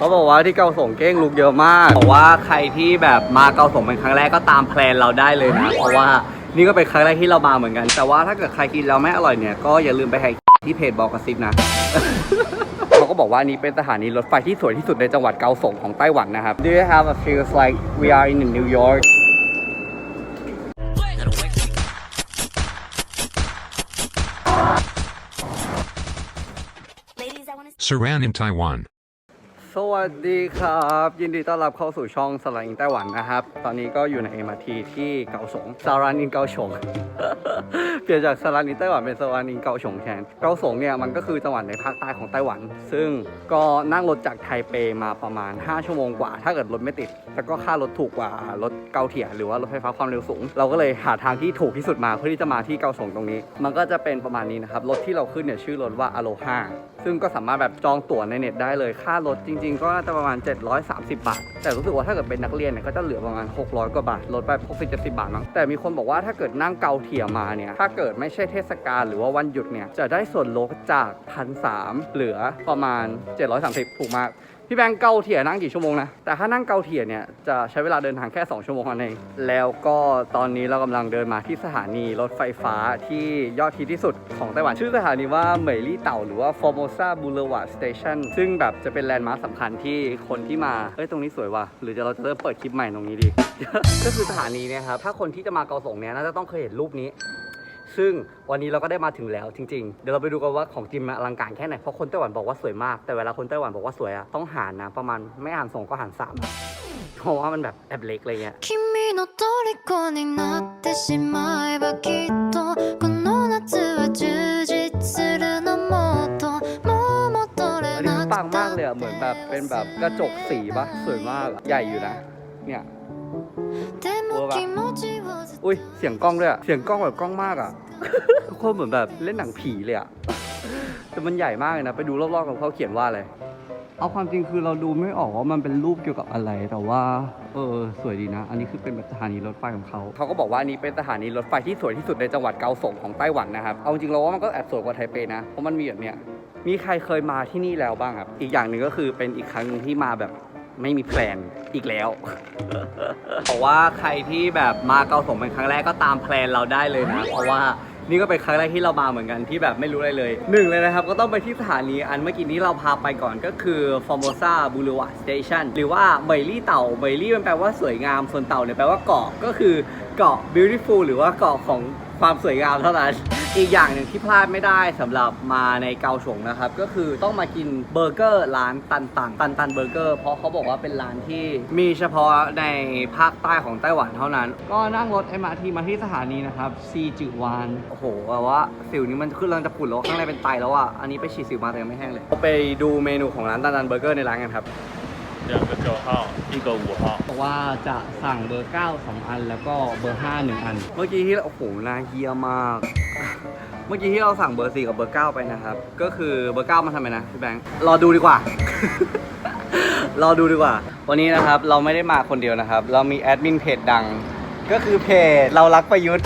เขาบอกว่าที่เกาสงเก้งลุกเยอะมาก บอกว่าใครที่แบบมาเกาสงเป็นครั้งแรกก็ตามแพลนเราได้เลยนะ เพราะว่านี่ก็เป็นครั้งแรกที่เรามาเหมือนกัน แต่ว่าถ้าเกิดใครกินแล้วไม่อร่อยเนี่ยก็อย่าลืมไปให้ที่เพจบอกกระซิบนะเขาก็บอกว่านี้เป็นสถานีรถไฟที่สวยที่สุดในจังหวัดเกาสงของไต้หวันนะครับ Do you have a feels like we are in New York Ladies, I want to Saran in Taiwan. สวัสดีครับ ยินดีต้อนรับเข้าสู่ช่องสลังอินไต้หวันนะครับ ตอนนี้ก็อยู่ใน MRT ที่เกาสงสารันอินเกาสง เปลี่ยนจากสารันอินไต้หวันเป็นสารันอินเกาสงแทนเกาสงเนี่ยมันก็คือจังหวัดในภาคใต้ของไต้หวัน ซึ่งก็นั่งรถจากไทเปมาประมาณ 5 ชั่วโมงกว่า ถ้าเกิดรถไม่ติด แล้วก็ค่ารถถูกกว่ารถเกาเทียหรือว่ารถไฟฟ้าความเร็วสูง เราก็เลยหาทางที่ถูกที่สุดมาเพื่อที่จะมาที่เกาสงตรงนี้ มันก็จะเป็นประมาณนี้นะครับรถที่เราขึ้นเนี่ยชื่อรถว่าอโลฮาซึ่งก็สามารถแบบจองตั๋วในเน็ตได้เลย ค่ารถจริง ๆ ก็น่าจะประมาณ 730 บาท แต่รู้สึกว่าถ้าเกิดเป็นนักเรียนเนี่ยก็จะเหลือประมาณ 600 กว่าบาท ลดไป60 70บาทมั้ง แต่มีคนบอกว่าถ้าเกิดนั่งเกาเทียมาเนี่ย ถ้าเกิดไม่ใช่เทศกาลหรือว่าวันหยุดเนี่ย จะได้ส่วนลดจากพันสเหลือประมาณ 730 ถูกมาก พี่แบงค์เกาเทียนั่งกี่ชั่วโมงนะ แต่ถ้านั่งเกาเทียเนี่ยจะใช้เวลาเดินทางแค่ 2 ชั่วโมงเท่านั้นเอง แล้วก็ตอนนี้เรากำลังเดินมาที่สถานีรถไฟฟ้าที่ยอดฮิตที่สุดของไต้หวัน ชื่อสถานีว่าเหมยลี่เต่าหรือว่า Formosa Boulevard Station ซึ่งแบบจะเป็นแลนด์มาร์คสำคัญที่คนที่มา เอ้ย ตรงนี้สวยว่ะ หรือจะเราจะเริ่มเปิดคลิปใหม่ตรงนี้ดี ก็คือสถานีเนี่ยครับ ถ้าคนที่จะมาเกาสงเนี่ยน่าจะต้องเคยเห็นรูปนี้ ซึ่งวันนี้เราก็ได้มาถึงแล้วจริงๆ เดี๋ยวเราไปดูกันว่าของจริงมันอลังการแค่ไหน เพราะคนไต้หวันบอกว่าสวยมาก แต่เวลาคนไต้หวันบอกว่าสวยอะต้องหารนะ ประมาณไม่หารสองก็หารสามอะเพราะว่ามันแบบแอบเล็กอะไรเงี้ย 君の虜になってしまえばきっとこの夏は充実するのもっともう戻 อัน れ นี้ な ปัง く มากเลย た อะเหมือนแบบเป็นแบบกระจกสีปะสวยมากอะใหญ่อยู่นะ เนี่ย で ปะอุ้ยเสียงกล้องด้วยอะเสียงกล้องแบบกล้องมากอะทุกคนเหมือนแบบเล่นหนังผีเลยอะแต่มันใหญ่มากเลยนะ ไปดูรอบๆของเขาเขียนว่าอะไร เอาความจริงคือเราดูไม่ออกว่ามันเป็นรูปเกี่ยวกับอะไร แต่ว่า เออ สวยดีนะ อันนี้คือเป็นสถานีรถไฟของเขา เขาก็บอกว่านี้เป็นสถานีรถไฟที่สวยที่สุดในจังหวัดเกาสงของไต้หวันนะครับ เอาจริงเราว่ามันก็แอบสวยกว่าไทเปนะ เพราะมันมีแบบเนี้ย มีใครเคยมาที่นี่แล้วบ้างครับ อีกอย่างหนึ่งก็คือเป็นอีกครั้งที่มาแบบ ไม่มีแพลนอีกแล้วบอกว่าใครที่แบบมาเกาสงเป็นครั้งแรกก็ตามแพลนเราได้เลยนะ เพราะว่านี่ก็เป็นครั้งแรกที่เรามาเหมือนกันที่แบบไม่รู้อะไรเลยหนึ่งเลยนะครับ ก็ต้องไปที่สถานีอันเมื่อกี้นี้เราพาไปก่อนก็คือ Formosa Boulevard Station หรือว่าเหมยลี่เต่าเหมยลี่มันแปลว่าสวยงาม ส่วนเต่าเนี่ยแปลว่าเกาะก็คือเกาะ beautiful หรือว่าเกาะของความสวยงามเท่านั้น อีกอย่างหนึ่งที่พลาดไม่ได้สำหรับมาในเกาฉงนะครับ ก็คือต้องมากินเบอร์เกอร์ร้านตันตันตันตันเบอร์เกอร์เพราะเขาบอกว่าเป็นร้านที่มีเฉพาะในภาคใต้ของไต้หวันเท่านั้น ก็นั่งรถ MRT มาที่สถานีนะครับซีจือวานโอ้โหแบบว่าสิวนี้มันขึ้นเริ่มจะผุดแล้วข้างในเป็นไตแล้วอะอันนี้ไปฉีดสิวมาแต่ยังไม่แห้งเลยไปดูเมนูของร้านตันตันเบอร์เกอร์ในร้านกันครับ 两个九号，一个五号。 บอกว่าจะสั่งเบอร์ 9 2 อัน แล้วก็เบอร์ 5 1 อัน เมื่อกี้ที่เราโอ้โหน่าเฮียมาก เมื่อกี้ที่เราสั่งเบอร์ 4 กับเบอร์ 9 ไปนะครับ ก็คือเบอร์ 9 มันทำไมนะพี่แบงค์ รอดูดีกว่า รอดูดีกว่า วันนี้นะครับเราไม่ได้มาคนเดียวนะครับ เรามีแอดมินเพจดัง ก็คือเพจเรารักประยุทธ์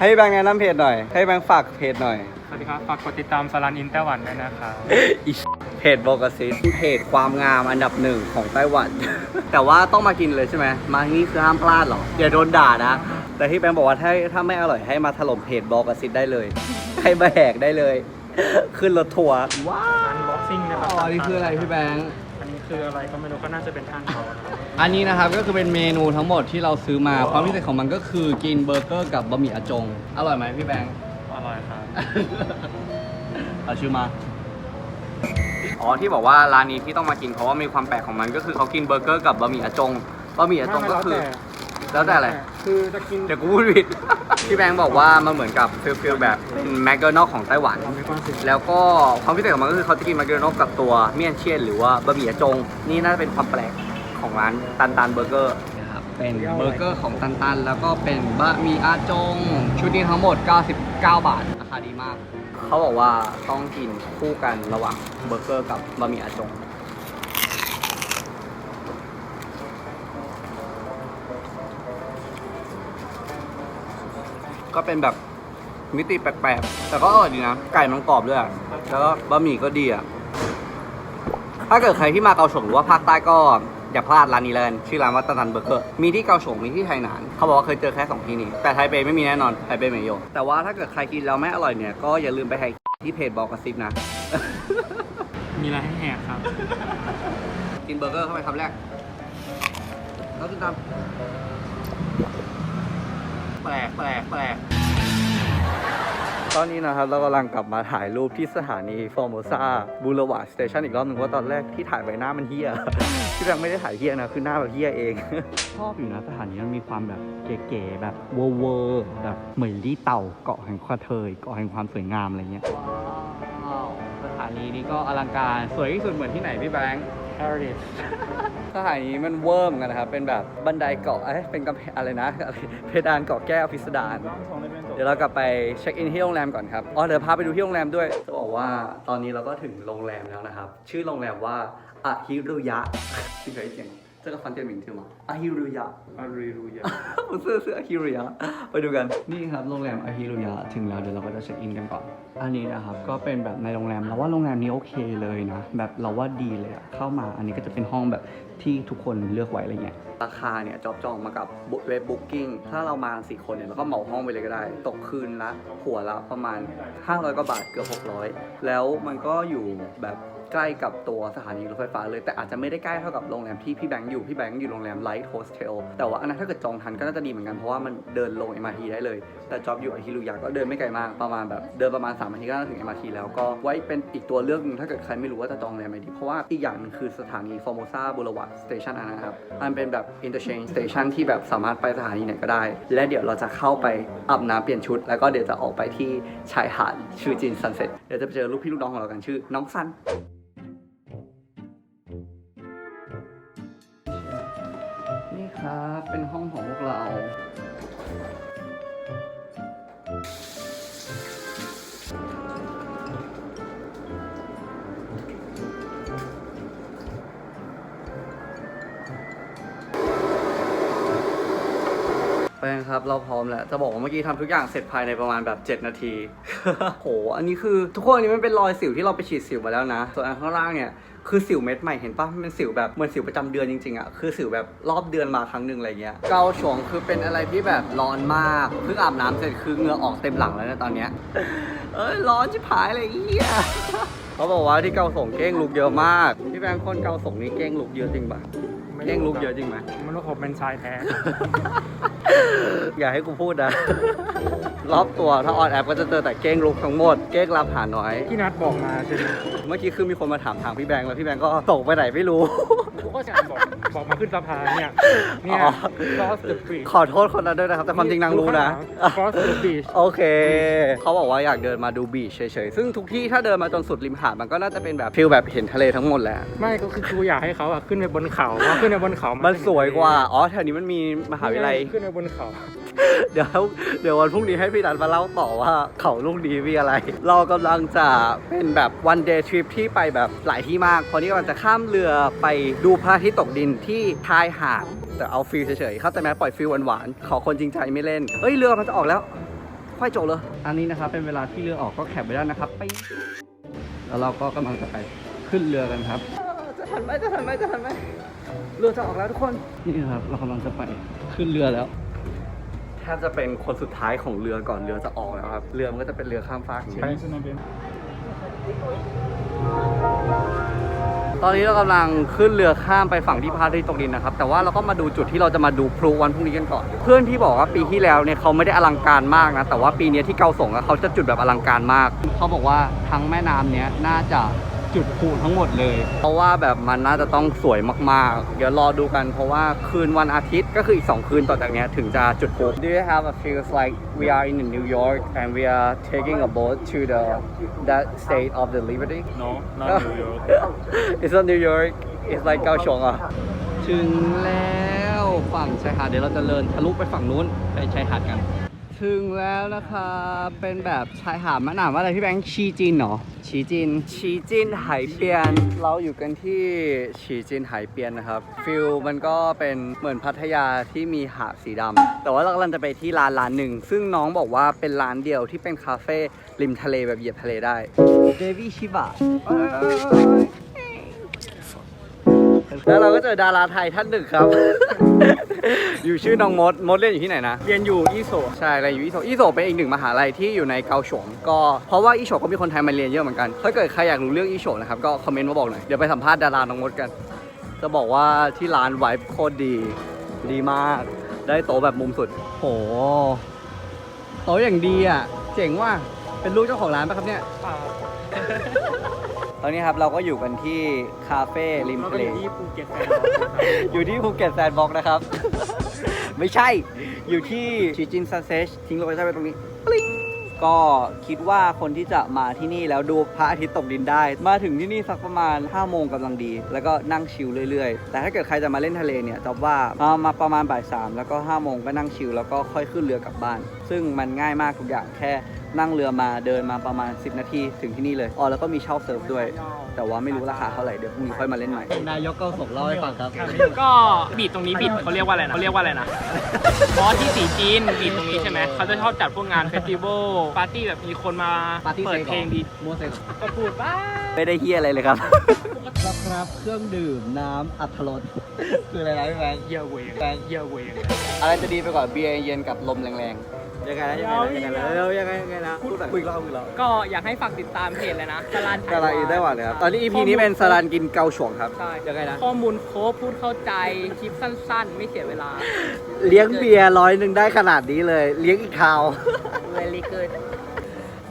ให้แบงค์แนะนำเพจหน่อย ให้แบงค์ฝากเพจหน่อย สวัสดีครับ ฝากกดติดตามสลันอินไต้หวันด้วยนะครับ อีเพ จโบกซิสเพจความงามอันดับหนึ่งของไต้หวัน แต่ว่าต้องมากินเลยใช่ไหมมาที่นี่คือห้ามพลาดหรออย่าโดนด่านะ แต่ที่แบงค์บอกว่าถ้าถ้าไม่อร่อยให้มาถล่มเพจโบกซิสได้เลยให้มาแหกได้เลย ขึ้นรถทัวร์ว้าว Unboxing นะครับอ๋อนี่คืออะไรพี่แบงค์อันนี้คืออะไรก็ไม่รู้ก็น่าจะเป็นท่านเขานะครับอันนี้นะครับก็คือเป็นเมนูทั้งหมดที่เราซื้อมาความพิเศษของมันก็คือกินเบอร์เกอร์กับบะหมี่อาจง อร่อยไหมพี่แบงค์อร่อยครับ เอาชื่อมา อ๋อที่บอกว่าร้านนี้ที่ต้องมากินเพราะว่ามีความแปลกของมันก็คือเขากินเบอร์เกอร์กับบะหมี่อาจงบะหมี่อาจงก็คือ แล้วแต่อะไร คือจะกินเดี๋ยวกูพูดผิด พี่แบงค์บอกว่ามันเหมือนกับฟิลฟิลแบบเป็นแมคโดนัลของไต้หวันมีความสุขแล้วก็ความพิเศษของมันก็คือเขาจะกินแมคโดนัลกับตัวเมี่ยนเชียนหรือว่าบะหมี่อาจง นี่น่าจะเป็นความแปลกของร้านตันตันเบอร์เกอร์นะครับเป็นเบอร์เกอร์ของตันตัน แล้วก็เป็นบะหมี่อาจง ชุดนี้ทั้งหมด 99 บาทราคาดีมาก เขาบอกว่าต้องกินคู่กันระหว่างเบอร์เกอร์กับบะหมี่อาจง ก็เป็นแบบมิติแปลกๆ แต่ก็อร่อยดีนะ ไก่มันกรอบด้วย แล้วก็บะหมี่ก็ดีอะ ถ้าเกิดใครที่มาเกาสงหรือว่าภาคใต้ก็ อย่าพลาดร้านนี้เลยชื่อร้านว่าตะนันเบอร์เกอร์มีที่เกาสงมีที่ไทหนานเขาบอกว่าเคยเจอแค่สองที่นี้แต่ไทเปไม่มีแน่นอนไทเปไม่โยแต่ว่าถ้าเกิดใครกินแล้วไม่อร่อยเนี่ยก็อย่าลืมไปให้ที่เพจบอกกระซิบนะ มีอะไรให้แหกครับ กินเบอร์เกอร์เข้าไปคำแรก แล้วกินตามแปลกแปลกแปลกตอนนี้นะครับเรากำลังกลับมาถ่ายรูปที่สถานีฟอร์โมซาบูรวาสเตชันอีกรอบหนึ่งเพราะตอนแรกที่ถ่ายไว้หน้ามันเฮีย ที่ยังไม่ได้ถ่ายเฮียนะ คือหน้าแบบเฮียเอง ชอบอยู่นะสถานีมันมีความแบบเก๋ๆแบบเวอร์เวอร์แบบเหมือนลี่เต่าเกาะแห่งความเทยเกาะแห่งความสวยงามอะไรเงี้ยว้าวสถานีนี้ก็อลังการสวยที่สุดเหมือนที่ไหนพี่แบงค์ Paris สถานีมันเวิร์มกันนะครับ เป็นแบบบันไดเกาะเอ้ยเป็นกำแพงอะไรนะอะไรเพดานเกาะแก้วพิสดาร เดี๋ยวเรากลับไปเช็คอินที่โรงแรมก่อนครับ อ๋อ เดี๋ยวพาไปดูที่โรงแรมด้วยจะบอกว่าตอนนี้เราก็ถึงโรงแรมแล้วนะครับ ชื่อโรงแรมว่าอะฮิรุยะชื่ออะไรเจ๋ง 这个饭店名字吗？阿ฮิรุยะ อารีรูยา ผมซื้อซื้ออาฮิรุยะไปดูกัน นี่ครับโรงแรมอาฮิรุยะถึงแล้วเดี๋ยวเราก็จะเช็คอินกันก่อน อันนี้นะครับก็เป็นแบบในโรงแรมเราว่าโรงแรมนี้โอเคเลยนะ แบบเราว่าดีเลยอะเข้ามาอันนี้ก็จะเป็นห้องแบบที่ทุกคนเลือกไว้อะไรเงี้ย ราคาเนี่ยจอบจองมากับเว็บบุ๊กิ้งถ้าเรามาสี่คนเนี่ยเราก็เหมาห้องไปเลยก็ได้ ตกคืนละหัวละประมาณ 500กว่าบาทเกือบ600 แล้วมันก็อยู่แบบ ใกล้กับตัวสถานีรถไฟฟ้าเลย แต่อาจจะไม่ได้ใกล้เท่ากับโรงแรมที่พี่แบงค์อยู่ พี่แบงค์อยู่โรงแรมไลท์โฮสเทลแต่ว่าอันนั้นถ้าเกิดจองทันก็น่าจะดีเหมือนกันเพราะว่ามันเดินลง MRT ได้เลย แต่จอบอยู่อาฮิรุยะก็เดินไม่ไกลมากประมาณแบบเดินประมาณ3นาทีก็ถึง MRT แล้วก็ไว้เป็นอีกตัวเลือกหนึงถ้าเกิดใครไม่รู้ว่าจะจองโรงแรมไหนดีเพราะว่าอีกอย่างนึงคือสถานี Formosa Boulevard Station อันนะครับมันเป็นแบบ interchange station ที่แบบสามารถไปสถานีไหนก็ได้ และเดี๋ยวเราจะเข้าไปอาบน้ำเปลี่ยนชุด แล้วก็เดี๋ยวจะออกไปที่ชายหาดชื่อจินซันเซ็ตเดี๋ยวจะไปเจอลูกพี่ลูกน้องของเรากันชื่อน้องซัน ครับ เป็นห้องของพวกเราเป็นครับ เราพร้อมแล้ว จะบอกว่าเมื่อกี้ทำทุกอย่างเสร็จภายในประมาณแบบ 7 นาที โห อันนี้คือทุกคนอันนี้มันเป็นรอยสิวที่เราไปฉีดสิวมาแล้วนะ ส่วนอันข้างล่างเนี่ยคือสิวเม็ดใหม่เห็นปะมันเป็นสิวแบบเหมือนสิวประจำเดือนจริงๆอะ่ะคือสิวแบบรอบเดือนมาครั้งหนึ่งอะไรเงี้ยเกาฉวงคือเป็นอะไรที่แบบร้อนมากเพิ่งอาบน้ำเสร็จคือเหงื่อออกเต็มหลังแล้วเนะตอนเนี้ยเอ้ยร้อนชิบหายเลยไอ้เหี้ยเขาบอกว่าที่เกาสงเก้งลุกเยอะมากพี่แบงค์คนเกาสงนี่เก้งลุกเยอะจริงปะเก้งลุกเยอะจริงไหมมันรู้ผมเป็นชายแท้ อย่าให้กูพูดนะ รอบตัวถ้าออนแอปก็จะเจอแต่เก้งลุกทั้งหมด เก้งรับหาน้อยที่นัดบอกมาใช่ไหมเมื่อกี้คือมีคนมาถามทางพี่แบงค์แล้วพี่แบงค์ก็ตกไปไหนไม่รู้ กูก็จะบอกบอกมาขึ้นสะพานเนี่ยเนี่ย อ๋อ cross the bridge ขอโทษคนนั้นด้วยนะครับ แต่ความจริงนางรู้นะ cross the beach โอเค เขาบอกว่าอยากเดินมาดูบีชเฉยๆ ซึ่งทุกที่ถ้าเดินมาจนสุดริมหาดมันก็น่าจะเป็นแบบฟิลแบบเห็นทะเลทั้งหมดแหละ ไม่ก็คือกูอยากให้เขาอะขึ้นไปบนเขาเพราะขึ้นไปบนเขา มัมันสวยกว่า อ๋อ แถวนี้มันมีมหาวิทยาลัย ขึ้นไปบนเขาเดี๋ยวเดี๋ยววันพรุ่งนี้ให้พี่นันมาเล่าต่อว่าเขาลูกนี้มีอะไร เรากำลังจะเป็นแบบวันเดย์ทริปที่ไปแบบหลายที่มาก เพราะนี่กำลังจะข้ามเรือไปดูพระอาทิตย์ตกดินที่ชายหาดแต่เอาฟิลเฉยๆ เข้าใจไหมปล่อยฟิลหวานๆ ขอคนจริงใจไม่เล่น เฮ้ย เรือมันจะออกแล้ว ค่อยจบเลย อันนี้นะครับ เป็นเวลาที่เรือออกก็แคบไปได้นะครับ ไป แล้วเราก็กำลังจะไปขึ้นเรือกันครับ จะทันไหมจะทันไหมจะทันไหมเรือจะออกแล้วทุกคน นี่ครับ เรากำลังจะไปขึ้นเรือแล้วแทบจะเป็นคนสุดท้ายของเรือก่อนเรือจะออกแล้วครับ เรือมันก็จะเป็นเรือข้ามฟากอย่างนี้ไปสนามบินตอนนี้เรากำลังขึ้นเรือข้ามไปฝั่งที่พระอาทิตย์ตกดินนะครับ แต่ว่าเราก็มาดูจุดที่เราจะมาดูพลุวันพรุ่งนี้กันก่อน เพื่อนที่บอกว่าปีที่แล้วเนี่ยเขาไม่ได้อลังการมากนะ แต่ว่าปีนี้ที่เกาสงอะเขาจะจุดแบบอลังการมาก เขาบอกว่าทั้งแม่น้ำเนี้ยน่าจะ จุดพลุทั้งหมดเลย เพราะว่าแบบมันน่าจะต้องสวยมากๆ เดี๋ยวรอดูกันเพราะว่าคืนวันอาทิตย์ก็คืออีก 2 คืนต่อจากเนี้ยถึงจะจุดพลุ Do you have a feels like we are in New York and we are taking a boat to the that state of the liberty no not New York It's not New York It's like เกาชงอะถึงแล้วฝั่งชายหาดเดี๋ยวเราจะเดินทะลุไปฝั่งนู้นไปชายหาดกัน ถึงแล้วนะคะ เป็นแบบชายหาดมะนาวว่าอะไรพี่แบงค์ชีจินเหรอชีจินชีจินไหเปียน เราอยู่กันที่ชีจินไหเปียนนะครับฟิลมันก็เป็นเหมือนพัทยาที่มีหาดสีดำแต่ว่าเรากำลังจะไปที่ร้านร้านหนึ่ง ซึ่งน้องบอกว่าเป็นร้านเดียวที่เป็นคาเฟ่ริมทะเลแบบเหยียบทะเลได้เดวี่ชิบะแล้วเราก็เจอดาราไทยท่านหนึ่งครับ อยู่ชื่อน้องมด มดเรียนอยู่ที่ไหนนะ เรียนอยู่อีโซใช่เรียนอยู่อีโซอีโซเป็นอีกหนึ่งมหาลัยที่อยู่ในเกาฉงก็เพราะว่าอีโฉก็มีคนไทยมาเรียนเยอะเหมือนกัน ถ้าเกิดใครอยากรู้เรื่องอีโฉนะครับก็คอมเมนต์มาบอกหน่อย เดี๋ยวไปสัมภาษณ์ดาราน้องมดกัน จะบอกว่าที่ร้านไวฟ์โคตรดี ดีมาก ได้โต๊ะแบบมุมสุด โห โต๊ะอย่างดีอะ เจ๋งว่ะ เป็นลูกเจ้าของร้านปะครับเนี่ยต อนนี้ครับเราก็อยู่กันที่คาเฟ่ริมเราทะก็เลอยู่ที่ภูเก็ตแฟนอยู่ที่ภูเก็ตแซนด์บ็อกซ์นะครับ ไม่ใช่ อยู่ที่ชิจินซันเซชทิ้งโลเคชั่นไว้ตรงนี้ปลิงก็คิดว่าคนที่จะมาที่นี่แล้วดูพระอาทิตย์ตกดินได้ มาถึงที่นี่สักประมาณ 5 โมงกำลังดี แล้วก็นั่งชิลเรื่อยๆ แต่ถ้าเกิดใครจะมาเล่นทะเลเนี่ยจะว่ามามาประมาณบ่ายสามแล้วก็5โมงก็นั่งชิลแล้วก็ค่อยขึ้นเรือกลับบ้าน ซึ่งมันง่ายมากทุกอย่างแค่ นั่งเรือมาเดินมาประมาณ 10 นาทีถึงที่นี่เลยอ๋อแล้วก็มีเช่าเซิร์ฟด้วย แต่ว่าไม่รู้ราคาเท่าไหร่เดี๋ยวพรุ่งนี้ค่อยมาเล่นใหม่นายกก็ส่งเล่าให้ฟังครับ ก็บีดตรงนี้บีดเขาเรียกว่าอะไรนะเขาเรียกว่าอะไรนะบอสที่สีจีนบีดตรงนี้ใช่ไหมเขาจะชอบจัดพวกงานเฟสติวัลปาร์ตี้แบบมีคนมาปาร์ตี้เปิดเพลงดีมัวเซ็กก็พูดว่าไม่ได้เฮียอะไรเลยครับครับเครื่องดื่มน้ำอัดรสคืออะไรนะพี่แบงค์เยอะเวงแบงค์เยอะเวงอะไรจะดีไปกว่าเบียร์เย็นกับลมแรงๆ ยังไงนะยังไงนะยังไงนะเร็วยังไงยังไงนะพูดแบบคุยเล่าคุยเล่าก็อยากให้ฝากติดตามเพจเลยนะสลันสลาอินไต้หวันนะครับตอนนี้ EP นี้เป็นสลันกินเกาฉวงครับใช่ยังไงนะข้อมูลครบพูดเข้าใจคลิปสั้น ๆ ไม่เสียเวลา เลี้ยงเบียร์ร้อยหนึ่งได้ขนาดนี้เลย เลี้ยงอีกคราว very good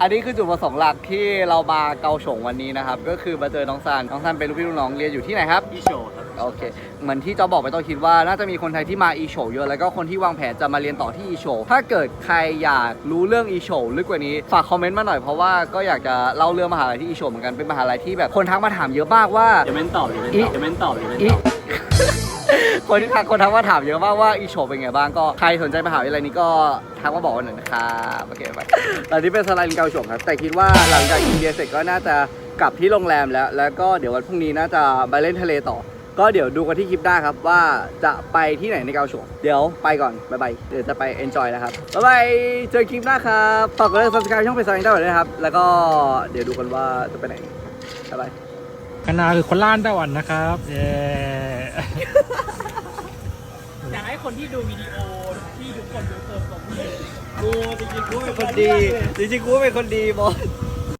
อันนี้คือจุดประสงค์หลักที่เรามาเกาฉงวันนี้นะครับ ก็คือมาเจอน้องซันน้องซันเป็นลูกพี่ลูกน้องเรียนอยู่ที่ไหนครับอีโชครับ โอเค เหมือนที่จอบอกไปต้องคิดว่าน่าจะมีคนไทยที่มาอีโฉเยอะ แล้วก็คนที่วางแผนจะมาเรียนต่อที่อีโฉถ้าเกิดใครอยากรู้เรื่องอีโฉลึกกว่านี้ ฝากคอมเมนต์มาหน่อยเพราะว่าก็อยากจะเล่าเรื่องมหาลัยที่อีโฉเหมือนกันเป็นมหาลัยที่แบบคนทักมาถามเยอะมากว่า เดี๋ยวเม้นตอบเดี๋ยวเม้นตอบเดี๋ยวเม้นตอบเดี๋ยวเม้นอีตอบคนที่ทักคนทักมาถามเยอะมากว่าอีโฉเป็นไงบ้างก็ใครสนใจมหาวิทยาลัยนี้ก็ทักมาบอกกันหน่อยนะครับโอเคไปตอนนี้เป็นสไลน์เกาฉงครับแต่คิดว่าหลังจากกินเบียร์เสร็จก็น่าจะกลับที่โรงแรมแล้ว แล้วก็เดี๋ยววันพรุ่งนี้น่าจะไปเล่นทะเลต่อ ก็เดี๋ยวดูกันที่คลิปได้ครับว่าจะไปที่ไหนในเกาฉงเดี๋ยวไปก่อนบ๊ายบายเดี๋ยวจะไป enjoy นะครับบ๊ายบายเจอคลิปหน้าครับฝากกดไลค์ subscribe ช่องเป็นสไลน์ได้ด้วยนะครับ แล้วก็เดี๋ยวดูกันว่าจะไปไหนบ๊ายบายคณาคือคนล้านไต้หวันนะครับเย้อยากให้คนที่ดูวิดีโอที่ทุกคนดูเติมตรงนี้กูจริงๆกูเป็นคนดีจริงๆกูเป็นคนดีบอส